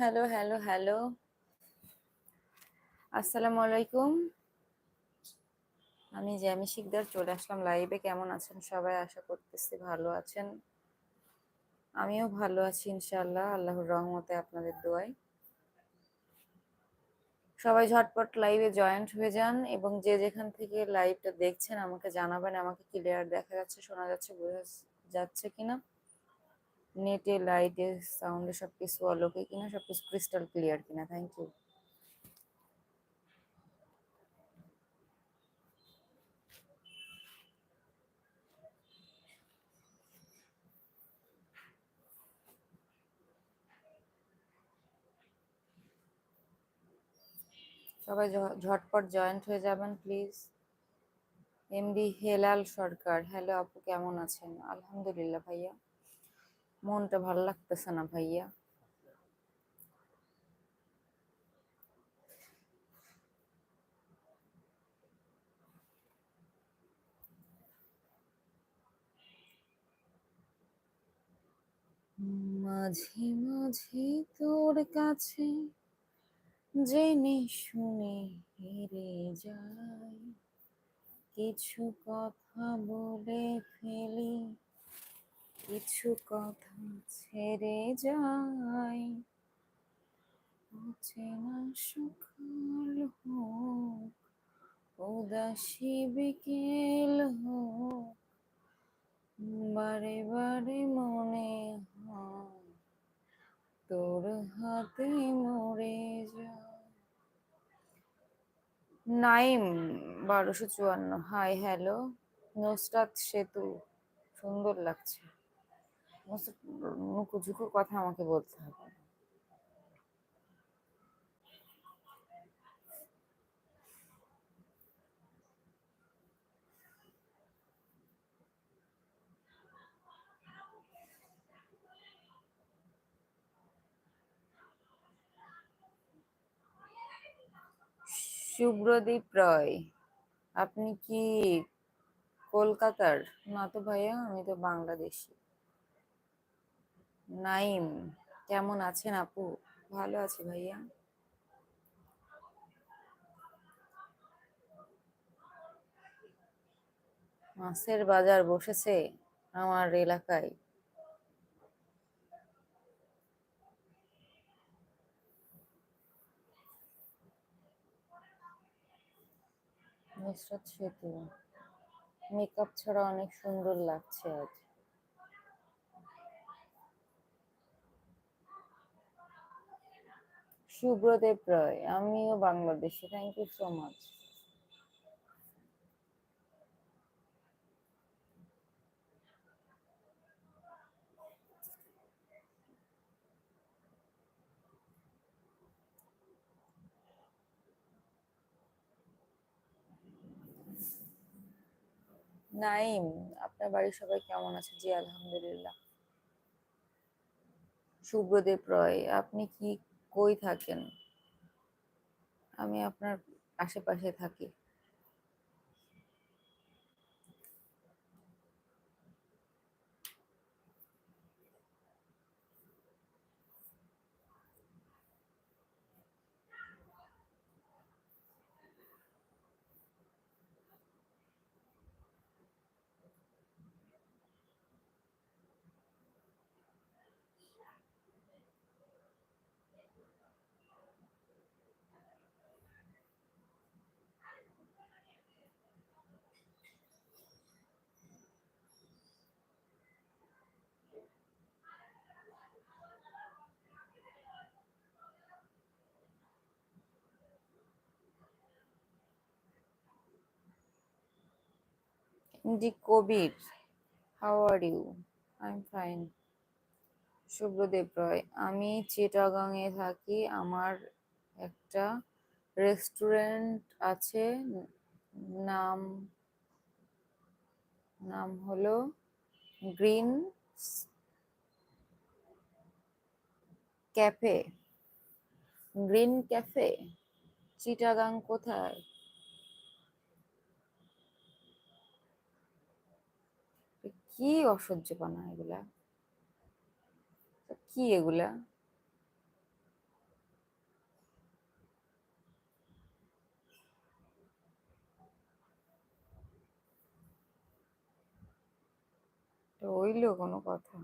Hello hello hello. আসসালামু আলাইকুম। আমি জ্যামি শিকদার, চলে আসলাম লাইভে। কেমন আছেন সবাই? আশা করতেছি ভালো আছেন। আমিও ভালো আছি ইনশাল্লাহ আল্লাহর রহমতে আপনাদের দোয়ায়। সবাই ঝটপট লাইভে জয়েন্ট হয়ে যান এবং যে যেখান থেকে লাইভটা দেখছেন আমাকে জানাবেন, আমাকে ক্লিয়ার দেখা যাচ্ছে, শোনা যাচ্ছে, বোঝা যাচ্ছে কিনা। নেটে লাইটে সাউন্ডে সব কিছু অলোকে কিনা সব কিছু ক্রিস্টাল ক্লিয়ার কিনা। থ্যাংক ইউ সবাই ঝটপট জয়েন্ট হয়ে যাবেন please MD Helal Sarkar. Hello আপু, কেমন আছেন? আলহামদুলিল্লাহ ভাইয়া। মনটা ভালো লাগতেছে না ভাইয়া। মাঝে মাঝে তোর কাছে জেনে শুনে হেরে যাই। কিছু কথা বলে ফেলি কিছু কথা ছেড়ে যাই অচেনা সকাল হোক, উদাসী বিকেল হোক, বারে বারে মনে হয় তোর হাতে মরে যা নাইম, বারোশো চুয়ান্ন। হাই হ্যালো নুসরাত সেতু। সুন্দর লাগছে। কথা আমাকে বলতে হবে। শুভ্রদীপ রয়, আপনি কি কলকাতার? না তো ভাইয়া, আমি তো বাংলাদেশি। নাইম কেমন আছেন আপু? ভালো আছি ভাইয়া। মাছের বাজার বসেছে আমার এলাকায়। সেতু। মেকআপ ছাড়া অনেক সুন্দর লাগছে আজ। শুভ্রদেব রয় আমিও বাংলাদেশে thank you so much Naim, আপনার বাড়ির সবাই কেমন আছে? জি, আলহামদুলিল্লাহ। শুভ্রদেব রয় আপনি কি কই থাকেন? আমি আপনার আশেপাশে থাকি। জি, Kabir. How are you I am fine Shubhradeb Roy, আমি চিটাগাং এ থাকি। আমার একটা রেস্টুরেন্ট আছে। নাম নাম হলো green cafe. Green cafe? Chittagong কোথায়? কি অসহ্যপনা এগুলা? কি এগুলা? ওইলো কোনো কথা।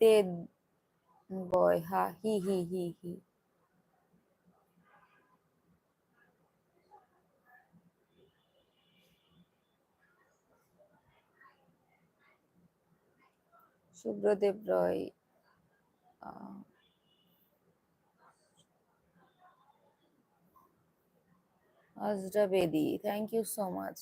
Dead boy, ha, he, he, he, he. Shubhradeb Roy Azra Bedi thank you so much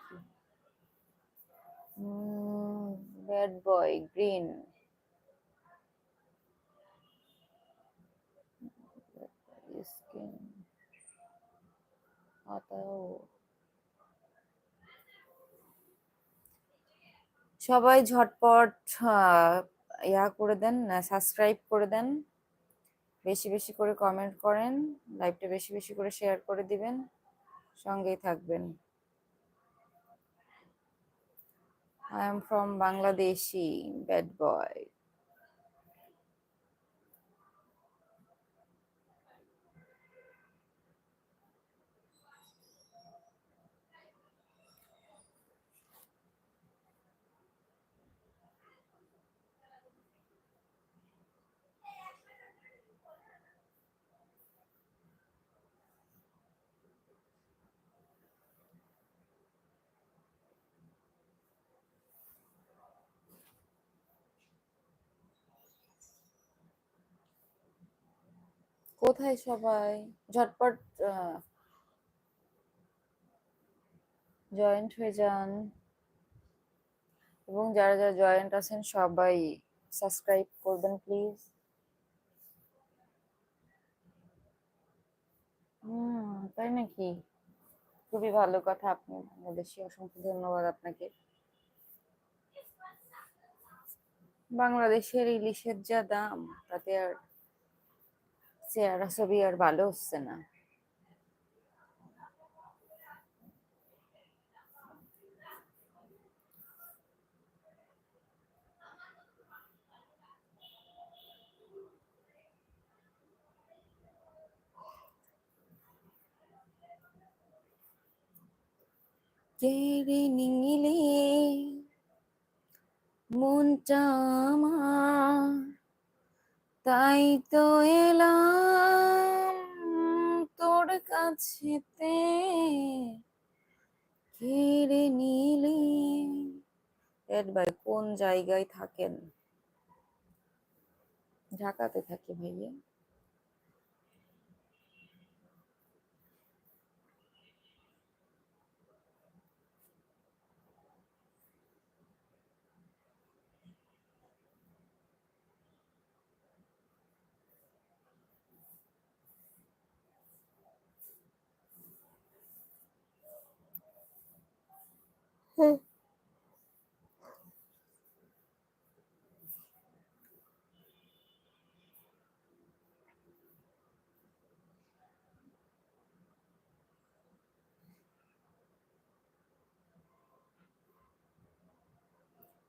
কি ব্যাড বয় গ্রিন স্কিন সবাই ঝটপট ইয়া করে দেন সাবস্ক্রাইব করে দেন। বেশি বেশি করে কমেন্ট করেন লাইভটা বেশি বেশি করে শেয়ার করে দিবেন। সঙ্গেই থাকবেন। I am from Bangladeshi bad boy কোথায় সবাই? ঝটপট জয়েন্ট হয়ে যান। এবং যারা যারা জয়েন্ট আছেন, সবাই সাবস্ক্রাইব করবেন প্লিজ হুম, তাই নাকি? খুবই ভালো কথা আপনি বাংলাদেশি অসংখ্য ধন্যবাদ আপনাকে। বাংলাদেশের ইলিশের যা দাম, তাতে আর চেহারা ছবি আর ভালো হচ্ছে না। কেড়ে নিলে মনটা আমার তাই তো এলাম তোর কাছেতে। কেড়ে নিলে এড ভাই কোন জায়গায় থাকেন? ঢাকাতে থাকি ভাইয়া।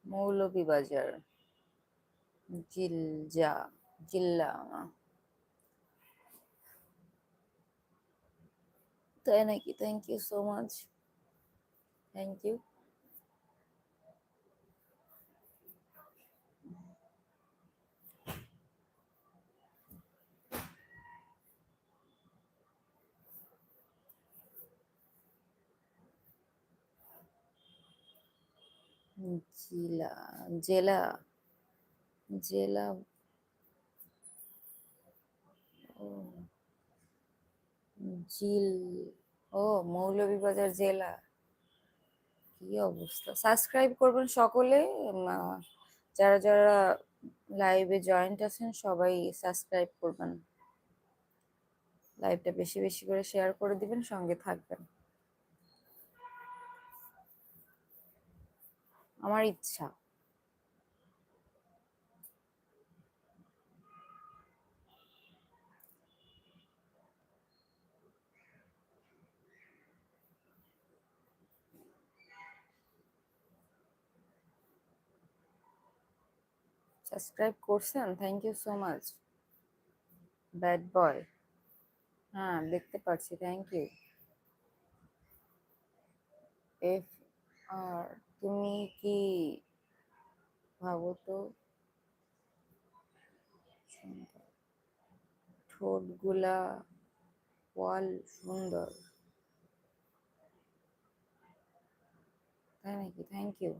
মৌলভীবাজার জিলজা জিল্লা তাই নাকি thank you so much thank you জেলা জেলা জেলা জিল, ও, মৌলভীবাজার জেলা। কি অবস্থা? সাবস্ক্রাইব করবেন সকলে। যারা যারা লাইভে জয়েন্ট আছেন, সবাই সাবস্ক্রাইব করবেন। লাইভটা বেশি বেশি করে শেয়ার করে দিবেন, সঙ্গে থাকবেন। আমার ইচ্ছা। সাবস্ক্রাইব করছেন? Thank you so much bad boy হ্যাঁ দেখতে পাচ্ছি। থ্যাংক ইউ এফ আর তুমি কি ভাবো তো সুন্দর। ঠোঁটগুলা ওয়াল সুন্দর তাই নাকি thank you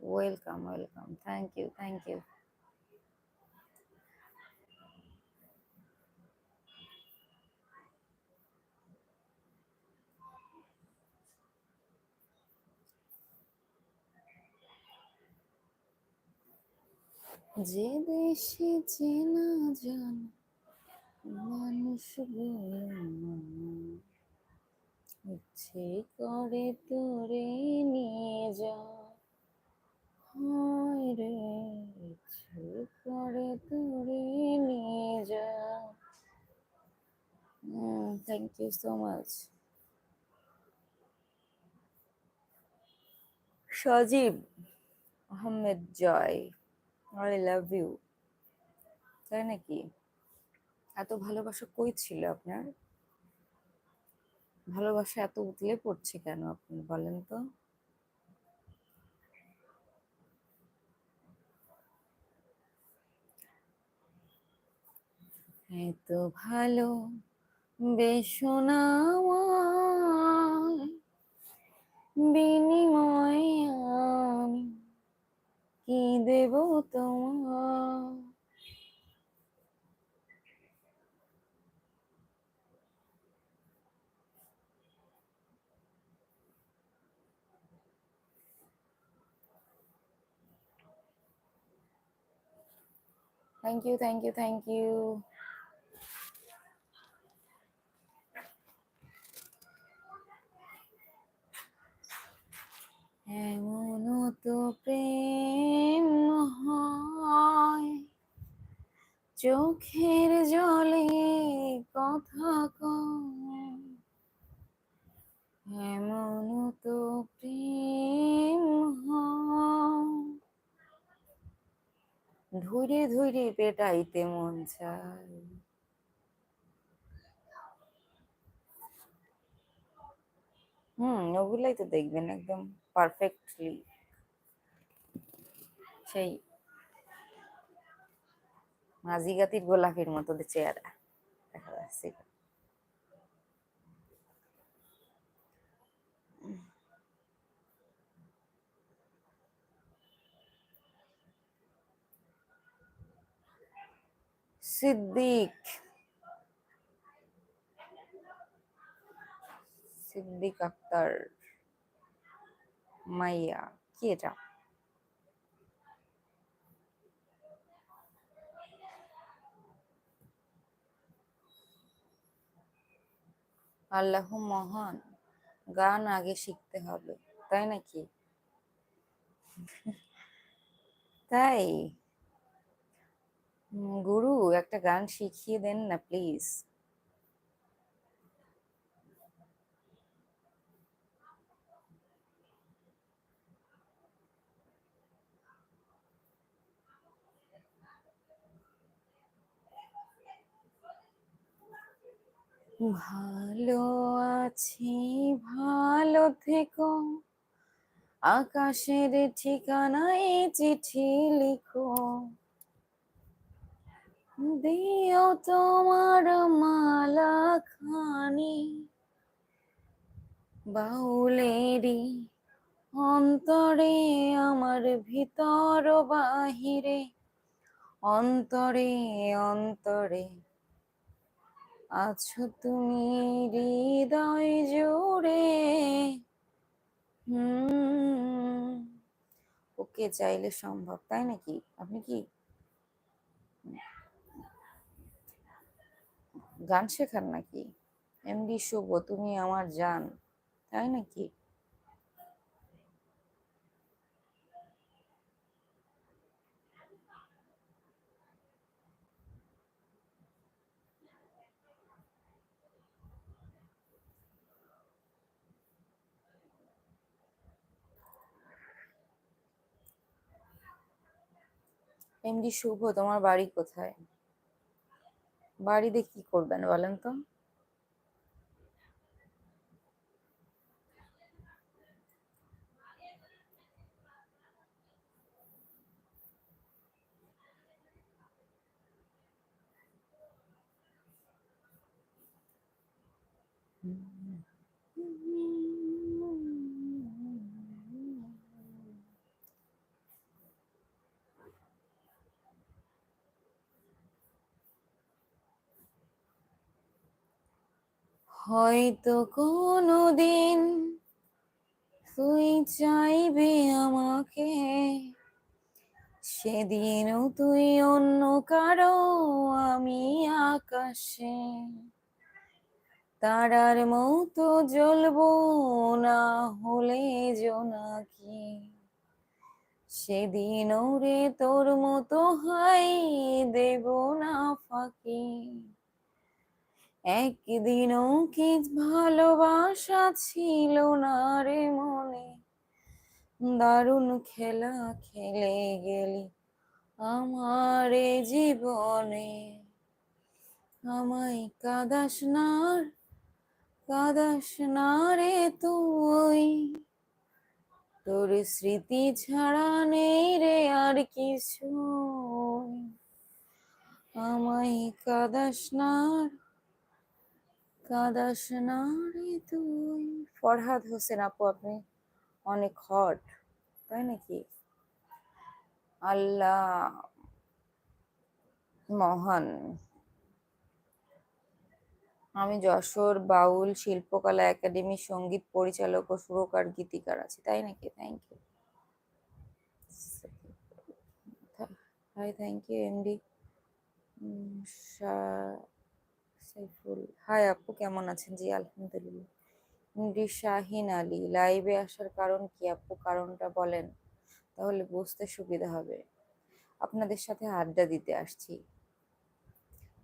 welcome welcome thank you thank you যে দেশে চেনা জান মানুষগুলো ইচ্ছে করে তোরে নিয়ে যা। হায় রে, ইচ্ছে করে তোরে নিয়ে যা। Thank you so much Sajeeb Ahmed Joy. I love you. তাই নাকি? এত ভালোবাসা কই ছিল আপনার? ভালোবাসা এত উতলে পড়ছে কেন আপনি বলেন তো? এত ভালো বেশনা বিনিময়ে কি দেব তোমার thank you thank you thank you এমন তো প্রেম চোখের জলে কথা এমন তো প্রেম ধরে ধরে পেটাইতে মন চায়। হুম, ওগুলাই তো দেখবেন একদম পারফেক্টলি সেই মাঝিগাতির গোলাপের মতো চেহারা। দেখা যাচ্ছে সিদ্দিক। সিদ্দিক আক্তার মাইয়া কি এটা? আল্লাহ মহান, গান আগে শিখতে হবে, তাই নাকি? তাই? গুরু, একটা গান শিখিয়ে দেন না প্লিজ ভালো আছি, ভালো থেকো। আকাশের ঠিকানায় চিঠি লিখো। দিও তোমার মালা খানি বাউলেরই অন্তরে আমার ভিতর বাহিরে। অন্তরে অন্তরে আছো তুমি হৃদয় জুড়ে। হুম, ওকে চাইলে সম্ভব, তাই নাকি? আপনি কি? গান শেখান নাকি? এমডি শুভ, তুমি আমার জান, তাই নাকি? এমডি শুভ তোমার বাড়ি কোথায়? বাড়িতে কি করবেন বলেন তো? হয়তো কোনো দিন তুই চাইবে আমাকে। সেদিনও তুই অন্য কারও, আমি আকাশে। তারার মতো জ্বলবো না হলে জোনাকি সেদিনও রে তোর মতো হাই দেব না ফাঁকি। একদিনও কি ভালোবাসা ছিল না রে মনে? দারুণ খেলা খেলে গেলি আমার জীবনে। আমায় কাদাস না কাদাস না রে তুই। তোর স্মৃতি ছাড়া নেই রে আর কিছু আমায় কাদাস না আর, কাদাস না তুই। ফরহাদ হোসেন আপু, আপনি অনেক হট তাই নাকি? আল্লাহ, মহান। আমি যশোর বাউল শিল্পকলা একাডেমি সংগীত পরিচালক ও সুরকার গীতিকার আছি, তাই নাকি? Thank you hi thank you MD Saiful, hi আপু, কেমন আছেন? জি, আলহামদুলিল্লাহ। এমডি শাহিন আলী, লাইভে আসার কারণ কি আপু? কারণটা বলেন, তাহলে বুঝতে সুবিধা হবে। আপনাদের সাথে আড্ডা দিতে আসছি।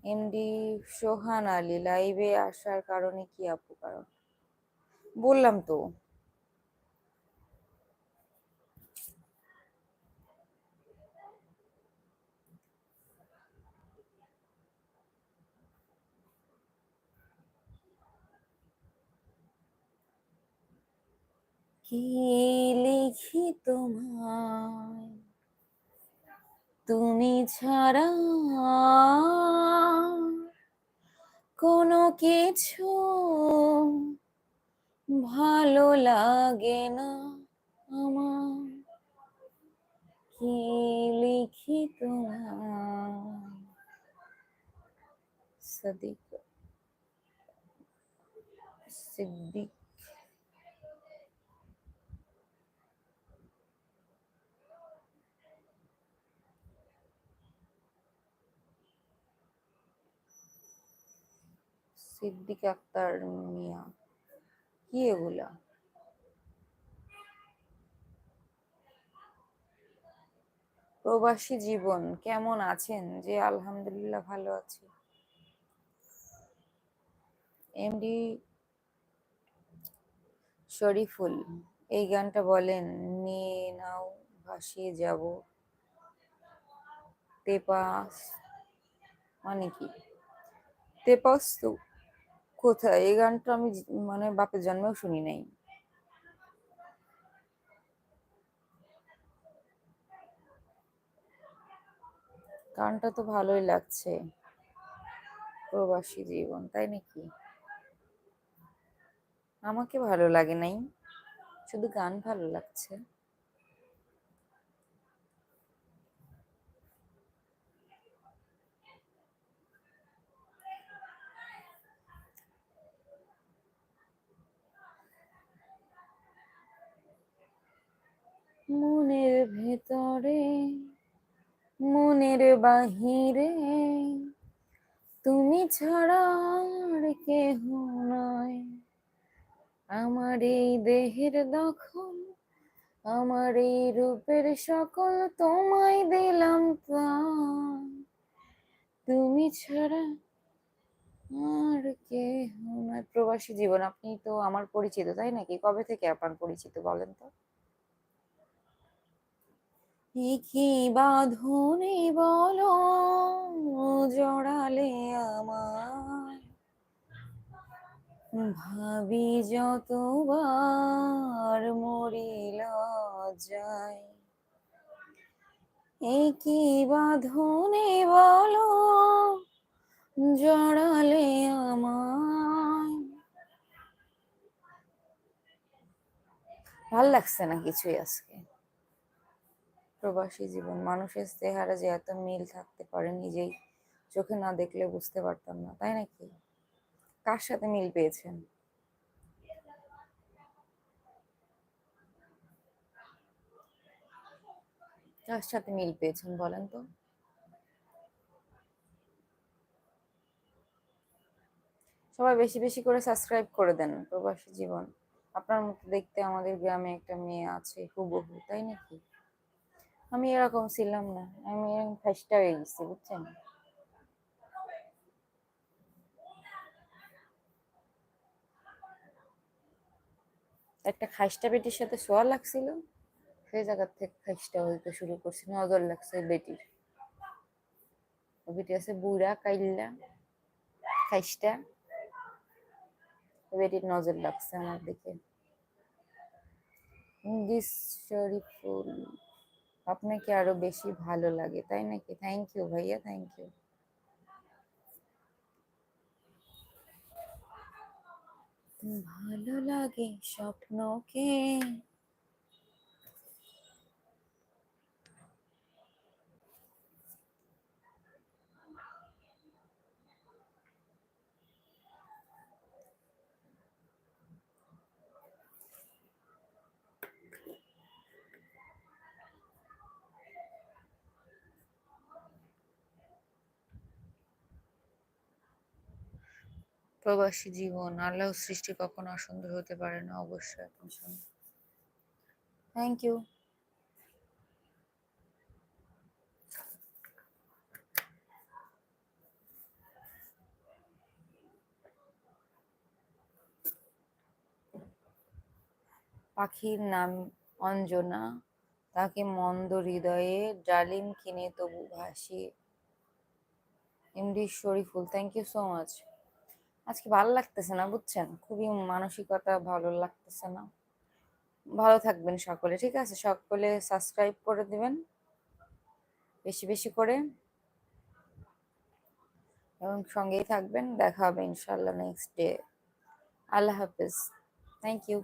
এমডি সোহান আলী, লাইভে আসার কারণে কি আপু? কারণ বললাম তো। কি লিখি তোমায়? তুমি ছাড়া কোনো কিছু ভালো লাগে না আমার। কি লিখি তোমায়? সদিক সিদ্দিক সিদ্দিক আক্তার মিয়া। কি এগুলা? প্রবাসী জীবন, কেমন আছেন? যে আলহামদুলিল্লাহ ভালো আছি। এমডি শরীফুল, এই গানটা বলেন নিয়ে নাও, ভাসিয়ে যাব। তেপাস মানে কি? তেপাস তো কোথায়? এই গানটা আমি মানে বাপের জন্মেও শুনি নাই। গানটা তো ভালোই লাগছে। প্রবাসী জীবন, তাই নাকি? আমাকে ভালো লাগে নাই। শুধু গান ভালো লাগছে। মনের ভেতরে, মনের বাহিরে। তুমি ছাড়া আর কেহ নয় আমার এই দেহের দখল, আমার এই রূপের সকল তোমায় দিলাম তাই তুমি ছাড়া আর নয় প্রবাসী জীবন, আপনি তো আমার পরিচিত, তাই নাকি? কবে থেকে আপনার পরিচিত, বলেন তো? কি বাঁধনে বলো? জড়ালে আমার। ভাবি যতবার মরিল যায়। কি বাঁধনে বলো? জড়ালে আমায় ভালো লাগছে না কিছুই আজকে। প্রবাসী জীবন। মানুষের চেহারা যে এত মিল থাকতে পারে নিজেই চোখে না দেখলে বুঝতে পারতাম না, তাই নাকি? কার সাথে মিল পেয়েছেন? কার সাথে মিল পেয়েছেন বলেন তো? সবাই বেশি বেশি করে সাবস্ক্রাইব করে দেন প্রবাসী জীবন। আপনার মতো দেখতে আমাদের গ্রামে একটা মেয়ে আছে হুবহু, তাই নাকি? আমি এরকম ছিলাম না। আমি এরকম ফার্স্টটা হয়ে গেছি, বুঝছেন? একটা খাইস্টা বেটির সাথে শোয়া লাগছিল, সেই জায়গার থেকে খাইস্টা হইতে শুরু করছে, নজর লাগছে বেটির। বেটি আছে বুড়া, কাইল্লা খাইস্টা বেটির নজর লাগছে আমার দিকে। দিস শরীফুল আপনাকে আরও বেশি ভালো লাগে, তাই নাকি? থ্যাংক ইউ ভাইয়া থ্যাংক ইউ ভালো লাগে স্বপ্নকে। প্রবাসী জীবন আল্লাহ সৃষ্টি কখনো অসুন্দর হতে পারে না, অবশ্যই আপনি শুনুন থ্যাংক ইউ পাখির নাম অঞ্জনা, তাকে মন্দ হৃদয়ে ডালিম কিনে তবু ভাসি MD Shariful thank you so much আজকে ভালো লাগতেছে না, বুঝছেন? খুবই মানসিকতা ভালো লাগতেছে না। ভালো থাকবেন সকলে, ঠিক আছে? সকলে সাবস্ক্রাইব করে দিবেন, বেশি বেশি করে। এবং সঙ্গেই থাকবেন, দেখা হবে ইনশাল্লাহ নেক্সট ডে আল্লাহ হাফিজ। Thank you